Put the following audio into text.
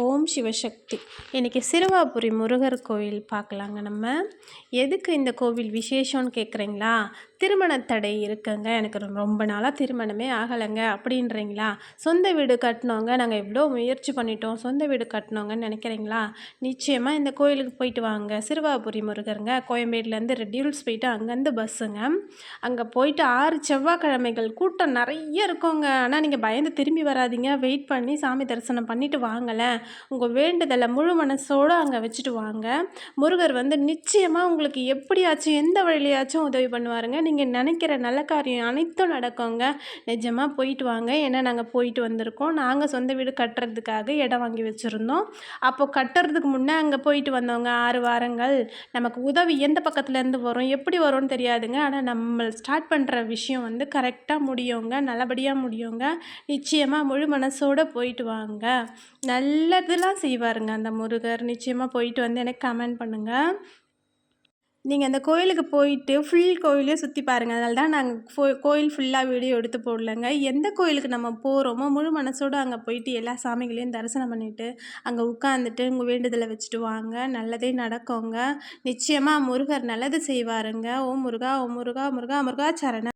ஓம் சிவசக்தி. இன்றைக்கி சிறுவாபுரி முருகர் கோவில் பார்க்கலாங்க நம்ம. எதுக்கு இந்த கோவில் விசேஷம்னு கேட்குறீங்களா திருமண தடை இருக்குங்க. எனக்கு ரொம்ப நாளாக திருமணமே ஆகலைங்க. அப்படின்றீங்களா? சொந்த வீடு கட்டினோங்க. நாங்கள் எவ்வளோ முயற்சி பண்ணிட்டோம். சொந்த வீடு கட்டினோங்கன்னு நினைக்கிறீங்களா? நிச்சயமாக இந்த கோயிலுக்கு போயிட்டு வாங்க. சிறுவாபுரி முருகருங்க. கோயம்பேடுலேருந்து ரெடியூல்ஸ் போயிட்டு அங்கேருந்து பஸ்ஸுங்க. அங்கே போயிட்டு ஆறு செவ்வாய்க்கிழமைகள் கூட்டம் நிறைய இருக்குங்க. ஆனால் நீங்கள் பயந்து திரும்பி வராதிங்க. வெயிட் பண்ணி சாமி தரிசனம் பண்ணிவிட்டு வாங்கலை. உங்கள் வேண்டுதலை முழு மனசோடு அங்கே வச்சுட்டு வாங்க. முருகர் வந்து நிச்சயமாக உங்களுக்கு எப்படியாச்சும் எந்த வழியிலையாச்சும் உதவி பண்ணுவாருங்க. நீங்கள் நினைக்கிற நல்ல காரியம் அனைத்தும் நடக்குங்க. நிஜமாக போயிட்டு வாங்க. ஏன்னா நாங்கள் போயிட்டு வந்திருக்கோம். நாங்கள் சொந்த வீடு கட்டுறதுக்காக இடம் வாங்கி வச்சுருந்தோம். அப்போது கட்டுறதுக்கு முன்னே அங்கே போயிட்டு வந்தவங்க ஆறு வாரங்கள். நமக்கு உதவி எந்த பக்கத்துலேருந்து வரும்? எப்படி வரும்னு தெரியாதுங்க. ஆனால் நம்ம ஸ்டார்ட் பண்ணுற விஷயம் வந்து கரெக்டாக முடியுங்க. நல்லபடியாக முடியுங்க. நிச்சயமாக முழு மனசோடு போயிட்டு வாங்க. நல்லதெல்லாம் செய்வாருங்க அந்த முருகர். நிச்சயமாக போயிட்டு வந்து எனக்கு கமெண்ட் பண்ணுங்கள் நீங்கள் அந்த கோயிலுக்கு போயிட்டு ஃபுல் கோயிலே சுற்றி பாருங்கள் அதனால தான் நாங்கள் ஃபோ கோயில் ஃபுல்லாக வீடியோ எடுத்து போடலங்க. எந்த கோயிலுக்கு நம்ம போகிறோமோ முழு மனசோடு அங்கே போயிட்டு எல்லா சாமிகளையும் தரிசனம் பண்ணிவிட்டு அங்கே உட்காந்துட்டு உங்கள் வேண்டுதலை வச்சுட்டு வாங்க. நல்லதே நடக்குங்க. நிச்சயமாக முருகர் நல்லது செய்வாருங்க. ஓ முருகா ஓ முருகா முருகா முருகா சரண